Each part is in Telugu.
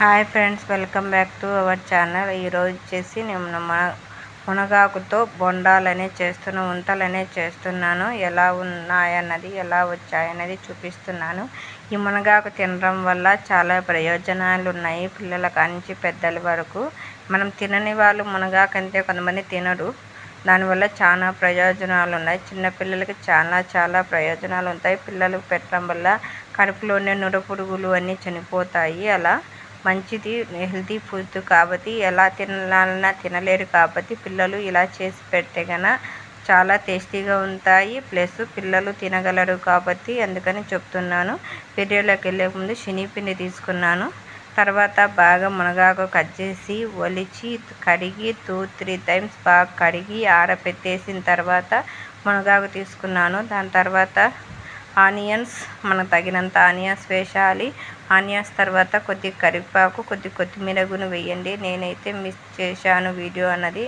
Hi friends welcome back to our channel. ఈరోజు వచ్చేసి నేను మన మునగాకుతో బొండాలనే చేస్తున్న ఉంటలనే చేస్తున్నాను. ఎలా ఉన్నాయన్నది ఎలా వచ్చాయన్నది చూపిస్తున్నాను. ఈ మునగాకు తినడం వల్ల చాలా ప్రయోజనాలు ఉన్నాయి పిల్లల కానించి పెద్దల వరకు. మనం తినని వాళ్ళు మునగాకు అంటే కొంతమంది తినరు. దానివల్ల చాలా ప్రయోజనాలు ఉన్నాయి చిన్నపిల్లలకి చాలా చాలా ప్రయోజనాలు ఉంటాయి పిల్లలకు పెట్టడం వల్ల కడుపులోనే నుర పురుగులు అన్నీ చనిపోతాయి. అలా మంచిది హెల్తీ ఫుడ్ కాబట్టి ఎలా తినాలన్నా తినలేరు కాబట్టి పిల్లలు ఇలా చేసి పెడితే కనుక చాలా టేస్టీగా ఉంటాయి. ప్లస్ పిల్లలు తినగలరు కాబట్టి అందుకని చెప్తున్నాను. వీడియోలోకి వెళ్ళే ముందు శనిపిండి తీసుకున్నాను. తర్వాత బాగా మునగాకు కట్ చేసి ఒలిచి కడిగి టూ త్రీ టైమ్స్ బాగా కడిగి ఆరబెట్టేసిన తర్వాత మునగాకు తీసుకున్నాను. దాని తర్వాత ఆనియన్స్ మనకు తగినంత ఆనియన్స్ వేసాలి ఆనియన్స్ తర్వాత కొద్ది కరివేపాకు కొద్ది కొత్తిమీర గును వేయండి. నేనైతే మిస్ చేశాను వీడియో అన్నది.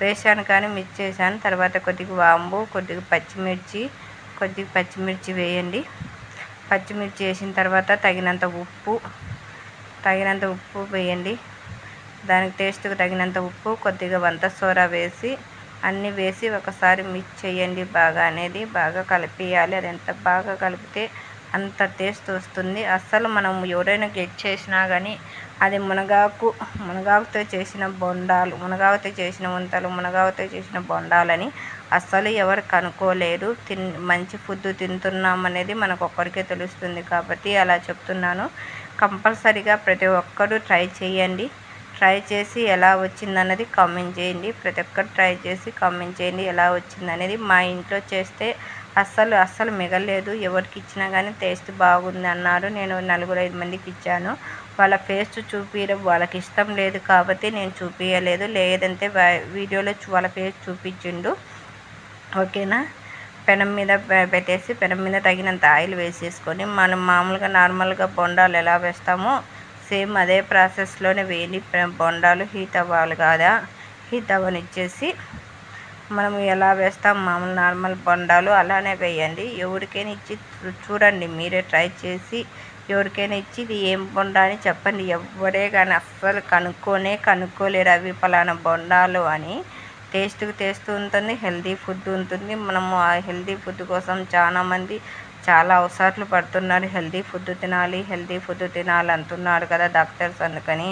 వేసాను కానీ మిస్ చేశాను. తర్వాత కొద్దిగా వాంబు కొద్దిగా పచ్చిమిర్చి కొద్దిగా పచ్చిమిర్చి వేయండి. పచ్చిమిర్చి వేసిన తర్వాత తగినంత ఉప్పు తగినంత ఉప్పు వేయండి. దానికి టేస్ట్కి తగినంత ఉప్పు కొద్దిగా వంత సోరా వేసి అన్నీ వేసి ఒకసారి మిక్స్ చేయండి. బాగా అనేది బాగా కలిపేయాలి. అది ఎంత బాగా కలిపితే అంత టేస్ట్ వస్తుంది. అస్సలు మనం ఎవరైనా గెట్ చేసినా కానీ అది మునగాకు మునగాకుతో చేసిన బొండాలు మునగాకుతో చేసిన వంటలు మునగాకుతో చేసిన బొండాలని అస్సలు ఎవరు కనుక్కోలేరు. తిన్ మంచి ఫుడ్ తింటున్నాం అనేది మనకు ఒక్కరికే తెలుస్తుంది. కాబట్టి అలా చెప్తున్నాను. కంపల్సరిగా ప్రతి ఒక్కరూ ట్రై చేయండి. ట్రై చేసి ఎలా వచ్చిందన్నది కామెంట్ చేయండి. ప్రతి ఒక్కరు ట్రై చేసి కామెంట్ చేయండి ఎలా వచ్చిందనేది మా ఇంట్లో చేస్తే అస్సలు అస్సలు మిగలేదు ఎవరికి ఇచ్చినా కానీ టేస్ట్ బాగుంది అన్నారు. నేను నలుగురు ఐదు మందికి ఇచ్చాను. వాళ్ళ ఫేస్ చూపించడం వాళ్ళకి ఇష్టం లేదు కాబట్టి నేను చూపించలేదు లేదంటే వీడియోలో వాళ్ళ ఫేస్ చూపించిండు. ఓకేనా? పెనం మీద పెట్టేసి పెనం మీద తగినంత ఆయిల్ వేసేసుకొని మనం మామూలుగా నార్మల్గా బొండాలు ఎలా వేస్తామో సేమ్ అదే ప్రాసెస్లోనే వేయండి బొండాలు హీట్ అవ్వాలి కదా. హీట్ అవ్వనిచ్చేసి మనం ఎలా వేస్తాం? మామూలు నార్మల్ బొండాలు అలానే వేయండి. ఎవరికైనా ఇచ్చి చూడండి. మీరే ట్రై చేసి ఎవరికైనా ఇచ్చి ఇది ఏం బొండా అని చెప్పండి. ఎవరే కానీ అస్సలు కనుక్కొనే కనుక్కోలేరు అవి పలానా బొండాలు అని. టేస్ట్కి టేస్ట్ ఉంటుంది హెల్తీ ఫుడ్ ఉంటుంది. మనము ఆ హెల్దీ ఫుడ్ కోసం చాలామంది చాలా అవసరాలు పడుతున్నారు. హెల్తీ ఫుడ్ తినాలి హెల్తీ ఫుడ్ తినాలి అంటున్నారు కదా డాక్టర్స్ అందుకని.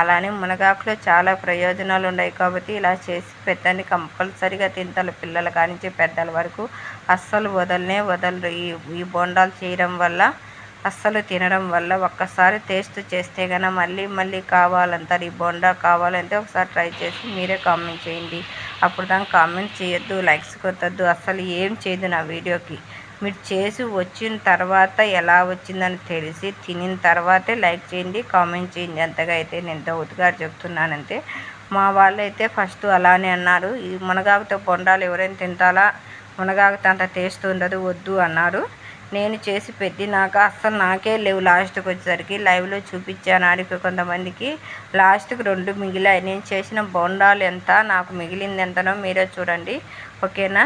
అలానే మునగాకులో చాలా ప్రయోజనాలు ఉన్నాయి కాబట్టి ఇలా చేసి పెట్టండి. కంపల్సరిగా తింటారు పిల్లల కానించి పెద్దల వరకు. అస్సలు వదలనే వదలరు. ఈ ఈ బొండాలు చేయడం వల్ల అస్సలు తినడం వల్ల ఒక్కసారి టేస్ట్ చేస్తే కనుక మళ్ళీ మళ్ళీ కావాలంటారు. ఈ బొండా కావాలంటే ఒకసారి ట్రై చేసి మీరే కామెంట్ చేయండి. అప్పుడు దానికి కామెంట్ చేయొద్దు లైక్స్ కొట్టద్దు. అస్సలు ఏం చేయదు నా వీడియోకి. మీరు చేసి వచ్చిన తర్వాత ఎలా వచ్చిందని తెలిసి తినిన తర్వాతే లైక్ చేయండి కామెంట్ చేయండి. అంతగా అయితే నేను డౌట్గా చెప్తున్నానంటే మా వాళ్ళు అయితే ఫస్ట్ అలానే అన్నారు. ఈ మునగాకుతో బొండాలు ఎవరైనా తింటాలా? మునగాకుతో అంత టేస్ట్ ఉండదు వద్దు అన్నారు. నేను చేసి పెట్టినాక అస్సలు నాకే లేవు లాస్ట్కి వచ్చేసరికి. లైవ్లో చూపించాను ఆడికి కొంతమందికి. లాస్ట్కి రెండు మిగిలాయి. నేను చేసిన బొండాలు ఎంత నాకు మిగిలింది ఎంతనో మీరే చూడండి. ఓకేనా?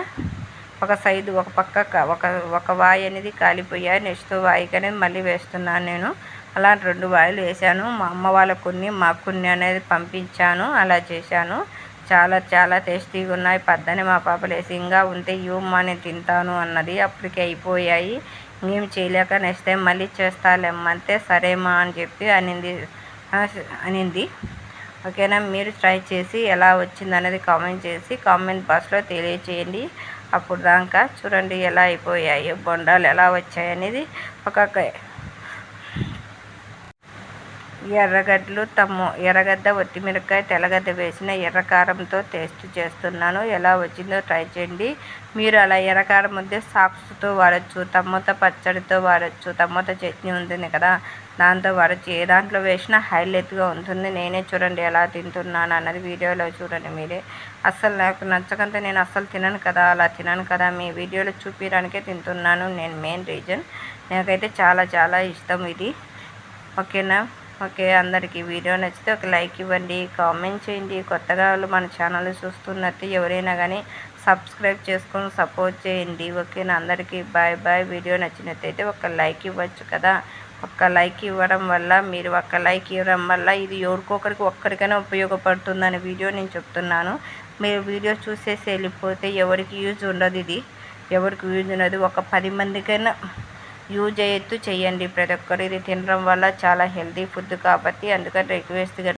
ఒక సైడ్ ఒక పక్క ఒక ఒక వాయి అనేది కాలిపోయాయి నెక్స్ట్ వాయికి అనేది మళ్ళీ వేస్తున్నాను నేను. అలా రెండు వాయిలు వేసాను మా అమ్మ వాళ్ళకు కొన్ని మాకు కొన్ని అనేది పంపించాను అలా చేశాను. చాలా చాలా టేస్టీగా ఉన్నాయి. పద్దని మా పాప లేసి ఇంకా ఉంటే ఇవ్వమ్మా నేను తింటాను అన్నది అప్పటికి అయిపోయాయి. మేము చేయలేక నెక్స్ట్ టైం మళ్ళీ చేస్తాలేమ్మంటే సరేమా అని చెప్పి అనింది. అనింది. ఓకేనా? మీరు ట్రై చేసి ఎలా వచ్చింది అనేది కామెంట్ చేసి కామెంట్ బాక్స్లో తెలియచేయండి. అప్పుడు దాకా చూడండి ఎలా అయిపోయాయి బొండాలు ఎలా వచ్చాయనేది ఒక ఎర్రగడ్డలు తమ్ము ఎర్రగడ్డ ఒత్తిమిరకాయ తెల్లగడ్డ వేసిన ఎర్రకారంతో టేస్ట్ చేస్తున్నాను. ఎలా వచ్చిందో ట్రై చేయండి. మీరు అలా ఎర్రకారం వద్దే సాక్స్తో వాడచ్చు టమోటా పచ్చడితో వాడచ్చు. టమోటా చట్నీ ఉంటుంది కదా. దాంతో వాడచ్చు. ఏ దాంట్లో వేసినా హైలైట్గా ఉంటుంది. నేనే చూడండి ఎలా తింటున్నాను అన్నది వీడియోలో చూడండి మీరే. అస్సలు నాకు నచ్చకంటే నేను అస్సలు తినను కదా. అలా తినను కదా. మీ వీడియోలో చూపించడానికే తింటున్నాను. నేను మెయిన్ రీజన్. నాకైతే చాలా చాలా ఇష్టం ఇది. ఓకేనా? ఓకే అందరికీ వీడియో నచ్చితే ఒక లైక్ ఇవ్వండి కామెంట్ చేయండి. కొత్తగా వాళ్ళు మన ఛానల్ చూస్తున్నట్టు ఎవరైనా కానీ సబ్స్క్రైబ్ చేసుకొని సపోర్ట్ చేయండి. ఓకేనా? అందరికీ బాయ్ బాయ్. వీడియో నచ్చినట్టయితే ఒక లైక్ ఇవ్వచ్చు కదా? ఒక్క లైక్ ఇవ్వడం వల్ల మీరు ఒక్క లైక్ ఇవ్వడం వల్ల ఇది ఎవరికొకరికి ఒక్కరికైనా ఉపయోగపడుతుందని వీడియో నేను చెప్తున్నాను. మీరు వీడియో చూసేసి వెళ్ళిపోతే ఎవరికి యూజ్ ఉండదు ఇది. ఎవరికి యూజ్ ఉండదు. ఒక పది మందికైనా యూజ్ అయ్యేట్టు చేయండి. ప్రతి ఒక్కరు ఇది తినడం వల్ల చాలా హెల్తీ ఫుడ్ కాబట్టి అందుకని రిక్వెస్ట్గా